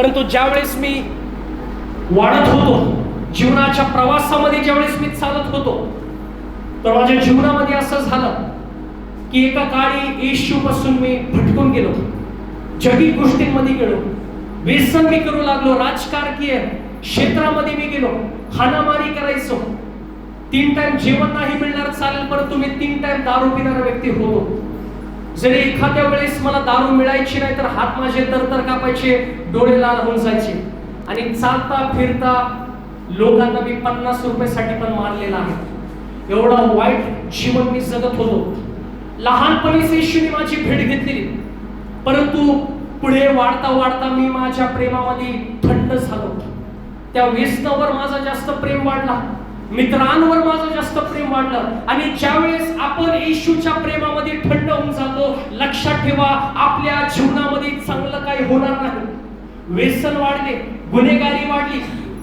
परंतु ज्यावेळेस मी वाढत होतो जीवनाच्या प्रवासामध्ये ज्यावेळेस मी चालत होतो तर माझ्या जीवनामध्ये असं झालं की एका काळी येशू पासून मी भटकून गेलो जगी गोष्टींमध्ये गेलो व्यसन मी करू लागलो राजकारकीय क्षेत्रामध्ये मी गेलो हाणामारी करायचो. तीन टाइम जेवण नाही मिळणार चालेल परंतु मी तीन टाइम दारू पिणारा व्यक्ती होतो. जरी एखाद्या वेळेस मला दारू मिळायची नाही तर हात माझे तरतर कापायचे डोळे लाल होऊन जायचे. आणि चालता फिरता लोकांना मी पन्नास रुपयासाठी पण मारलेला आहे. एवढा वाईट जीवन मी जगत होतो. लहानपणीच येशूने माझी भेट घेतलेली. परंतु पुढे वाढता वाढता मी माझ्या प्रेमामध्ये थंड झालो. त्या व्यसनावर माझा जास्त प्रेम वाढला. मित्रांवर माझं जास्त प्रेम वाढलं. आणि ज्यावेळेस आपण येशूच्या प्रेमामध्ये थंड होऊन जातो लक्षात ठेवा आपल्या जीवनामध्ये चांगलं काही होणार नाही. व्यसन वाढले गुन्हेगारी वाढली.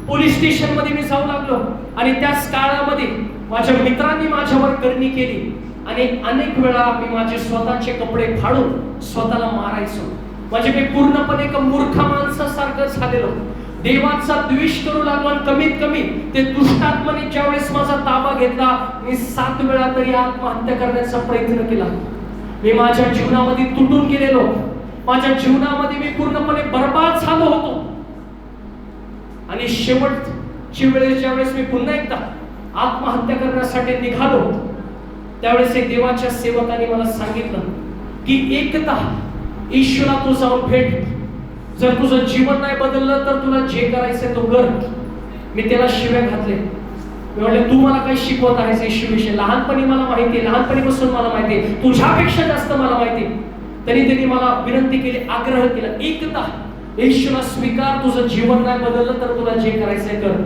पोलीस स्टेशनमध्ये मी जाऊ लागलो. आणि त्याच काळामध्ये माझ्या मित्रांनी माझ्यावर करणी केली. आणि अनेक वेळा मी माझे स्वतःचे कपडे फाडून स्वतःला मारायचो. म्हणजे मी पूर्णपणे एका मूर्ख माणसासारखं झालेलो. देवाचा द्वेष करू लागलो आणि कमीत कमी ते दुष्टात्माने ज्यावेळेस माझा ताबा घेतला मी सात वेळा तरी आत्महत्या करण्याचा प्रयत्न केला. मी माझ्या जीवनामध्ये तुटून गेलेलो. माझ्या जीवनामध्ये मी पूर्णपणे बर्बाद झालो होतो. आणि शेवटची वेळेस ज्यावेळेस मी पुन्हा एकदा आत्महत्या करण्यासाठी निघालो त्यावेळेस एक देवाच्या सेवकाने मला सांगितलं की एकदा ईश्वरा तू जाऊन भेट. जर तुझं जीवन नाही बदललं तर तुला जे करायचंय तो कर. मी त्याला शिव्या घातले. मी म्हटले तू मला काही शिकवत आहेस येशूविषयी लहानपणी मला माहिती आहे लहानपणीपासून मला माहिती आहे. तुझ्यापेक्षा जास्त मला माहिती आहे. तरी त्यांनी मला विनंती केली आग्रह केला एकदा येशूला स्वीकार तुझं जीवन नाही बदललं तर तुला जे करायचंय कर.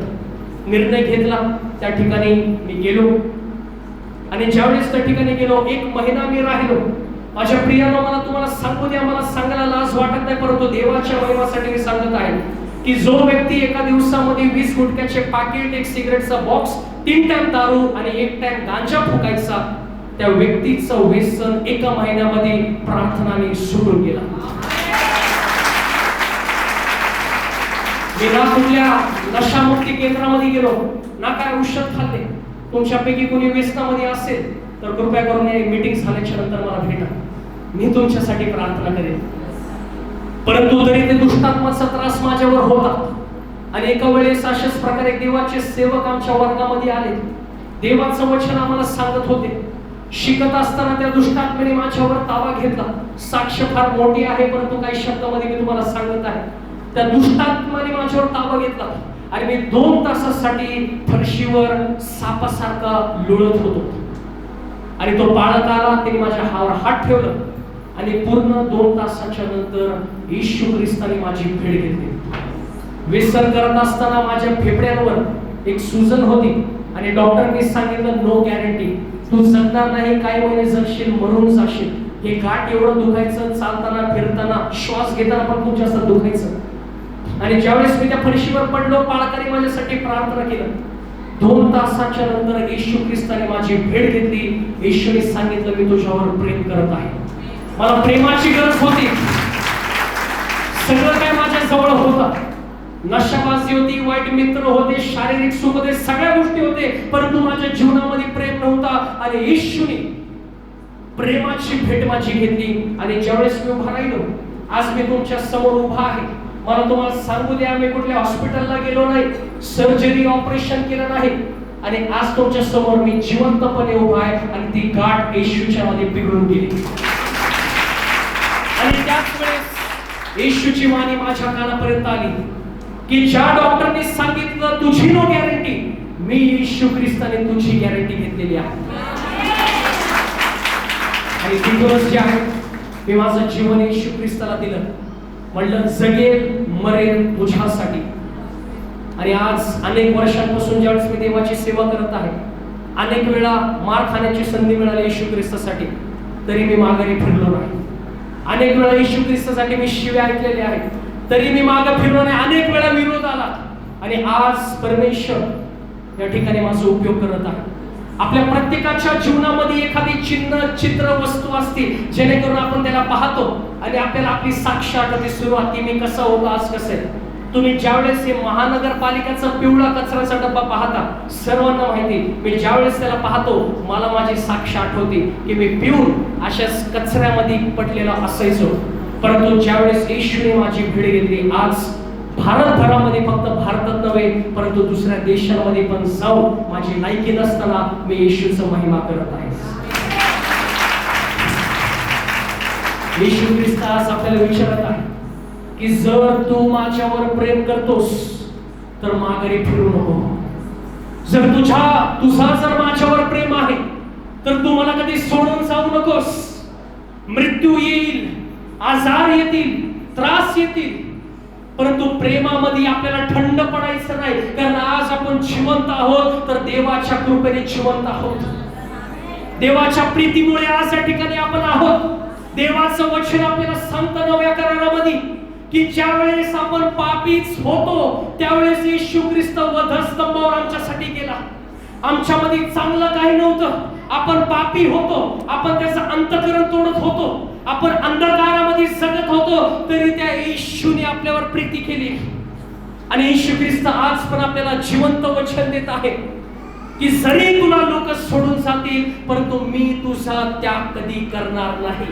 निर्णय घेतला. त्या ठिकाणी मी गेलो. आणि ज्यावेळेस त्या ठिकाणी गेलो एक महिना मी राहिलो. माझ्या प्रियानं मला तुम्हाला सांगू द्या मला सांगायला लाज वाटत नाही परंतु देवाच्या महिमासाठी मी सांगत आहे की जो व्यक्ती एका दिवसामध्ये वीस गुटक्याचे पाकिट एक सिगरेटचा बॉक्स तीन टाइम दारू आणि एक टाइम गांजा फुकायचा त्या व्यक्तीचं व्यसन एका महिन्यामध्ये प्रार्थनाने सुटून गेला. मी ना कुठल्या नशामुक्ती केंद्रामध्ये गेलो ना काय औषध खाल्ले तुमच्यापैकी कोणी व्यसनामध्ये असेल तर कृपया करून हे मीटिंग झाल्याच्यानंतर मला भेटा. मी तुमच्यासाठी प्रार्थना करेन. परंतु तरी ते दुष्टात्माचा त्रास माझ्यावर होता. आणि एका वेळेस अशाच प्रकारे देवाचे सेवक आमच्या वर्गामध्ये आले. देवाचं वचन आम्हाला सांगत होते. शिकत असताना त्या दुष्टात्म्याने माझ्यावर ताबा घेतला. साक्ष फार मोठी आहे परंतु काही शब्दामध्ये मी तुम्हाला सांगत आहे. त्या दुष्टात्माने माझ्यावर ताबा घेतला. आणि मी दोन तासासाठी फरशीवर सापासारखा लुळत होतो. आणि तो पाळत आला त्याने माझ्या हावर हात ठेवलं. आणि पूर्ण दोन तासाच्या नंतर येशू ख्रिस्ताने माझी भेट घेतली. विसर करत असताना माझ्या फेफड्यांवर एक सुजन होती आणि डॉक्टरनी सांगितलं नो गॅरंटी तू जगणार नाही काही महिने जगशील मरून जाशील. हे गाठ एवढं दुखायचं चालताना फिरताना श्वास घेताना पण खूप जास्त दुखायचं. आणि ज्यावेळेस मी त्या फरशीवर पडलो पाळकाने माझ्यासाठी प्रार्थना केलं. दोन तासाच्या नंतर येशू ख्रिस्ताने माझी भेट घेतली. येशूने सांगितलं मी तुझ्यावर प्रेम करत आहे. मला प्रेमाची गरज होती. सगळं काय माझ्या जवळ होतं. नशाबाजी होती वाईट मित्र होते शारीरिक सुख होते सगळ्या गोष्टी होते परंतु माझ्या जीवनामध्ये प्रेम नव्हता. आणि येशूने प्रेमाची भेट माझी घेतली. आणि ज्यावेळेस मी उभा राहिलो आज मी तुमच्यासमोर उभा आहे. मला तुम्हाला सांगू द्या आम्ही कुठल्या हॉस्पिटलला गेलो नाही. सर्जरी ऑपरेशन केलं नाही. आणि आज तुमच्यासमोर मी जिवंतपणे उभा आहे आणि ती गाठ येशूच्या मध्ये बिघडून गेली. आणि त्याच वेळेस येशूची वाणी माझ्या कानापर्यंत आली की ज्या डॉक्टरने सांगितलं तुझी नो गॅरंटी मी येशू ख्रिस्ताने तुझी गॅरंटी घेतलेली आहे. आणि तिथूनच जे आहे मी माझं जीवन येशू ख्रिस्ताला दिलं. म्हणलं जगेल मरेल तुझ्यासाठी. आणि आज अनेक वर्षांपासून ज्यावेळेस मी देवाची सेवा करत आहे अनेक वेळा मार खाण्याची संधी मिळाली येशू ख्रिस्तासाठी तरी मी माघारी फिरलो नाही. अनेक वेळा येशू ख्रिस्तासाठी मी शिव्या ऐकलेल्या आहेत तरी मी मागे फिरलो नाही. अनेक वेळा विरोध आला. आणि आज परमेश्वर या ठिकाणी माझा उपयोग करत आहे. आपल्या प्रत्येकाच्या जीवनामध्ये एखादी चिन्ह चित्र वस्तू असते जेणेकरून आपण त्याला पाहतो आणि आपल्याला आपली साक्ष आठवते सुरुवात की मी कसं होतो आज कसं आहे. तुम्ही ज्यावेळेस हे महानगरपालिकेचा पिवळा कचऱ्याचा डब्बा पाहता सर्वांना माहिती मी ज्यावेळेस त्याला पाहतो मला माझी साक्ष आठवते की मी पिऊन अशाच कचऱ्यामध्ये पडलेला असायचो. परंतु ज्यावेळेस येशूने माझी भिड घेतली आज भारतभरामध्ये फक्त भारतात नव्हे परंतु दुसऱ्या देशांमध्ये पण जाऊन माझी लायकी नसताना मी येशूचं महिमा करत आहे. येशू ख्रिस्त आज आपल्याला विचारत आहे की जर तू माझ्यावर प्रेम करतोस तर माघारी फिरू नको. जर तुझ्या तुझा जर माझ्यावर प्रेम आहे तर तू मला कधी सोडून जाऊ नकोस. मृत्यू येईल आजार येतील त्रास येतील परंतु प्रेमामध्ये आपल्याला थंड पडायचं नाही. कारण आज आपण जिवंत आहोत तर देवाच्या कृपेने जिवंत आहोत. देवाच्या प्रीतीमुळे आज या ठिकाणी आपण आहोत. देवाचं वचन आपल्याला सांगतं नव्या करारामध्ये की ज्या वेळेस आपण पापीच होतो त्यावेळेस येशू ख्रिस्त वधस्तंभावर आमच्यासाठी गेला. आमच्यामध्ये चांगलं काही नव्हतं. आपण पापी होतो. आपण त्याचं अंतकरण तोडत होतो. आपण अंधकारामध्ये जगत होतो तरी त्या येशूने आपल्यावर प्रीती केली. आणि येशू ख्रिस्त आज पण आपल्याला जिवंत वचन देत आहे की जरी तुला लोक सोडून जातील परंतु मी तुझा त्याग कधी करणार नाही.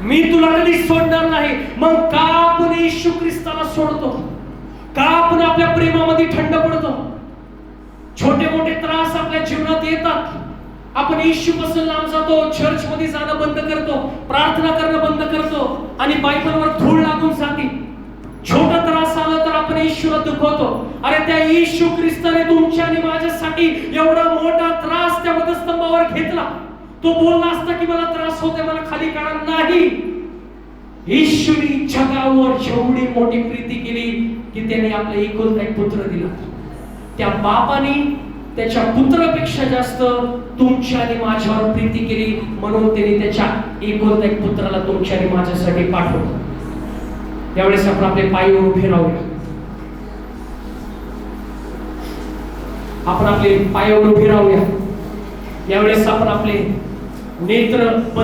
मी तुला कधी सोडणार नाही. मग का आपण येशू ख्रिस्ताला सोडतो? का आपण आपल्या प्रेमामध्ये थंड पडतो? छोटे मोठे त्रास आपल्या जीवनात येतात. आपण येशू पासून लांब जातो चर्च मध्ये जाणं बंद करतो प्रार्थना करणं बंद करतो आणि बायबलवर धूळ लागून जाते. छोटा त्रास आला तर आपण येशूला दुखवतो. अरे त्या येशू ख्रिस्ताने तुमच्या आणि माझ्यासाठी एवढा मोठा त्रास त्या वधस्तंभावर घेतला. तो बोलला असता की मला त्रास होते मला खाली काढा. नाही. येशूने जगावर एवढी मोठी प्रीती केली की त्याने आपला एकुलता एक पुत्र दिला. त्या बापाने त्याच्या पुत्रापेक्षा जास्त तुमच्या आणि माझ्यावर प्रीती केली म्हणून त्याने त्याच्या एकुलता एक पुत्राला तुमच्या आणि माझ्यासाठी पाठवलं. त्यावेळेस आपण आपले पायी उभे राहूया. आपण आपले पायावर उभे राहूया. यावेळेस आपण आपले नेत्र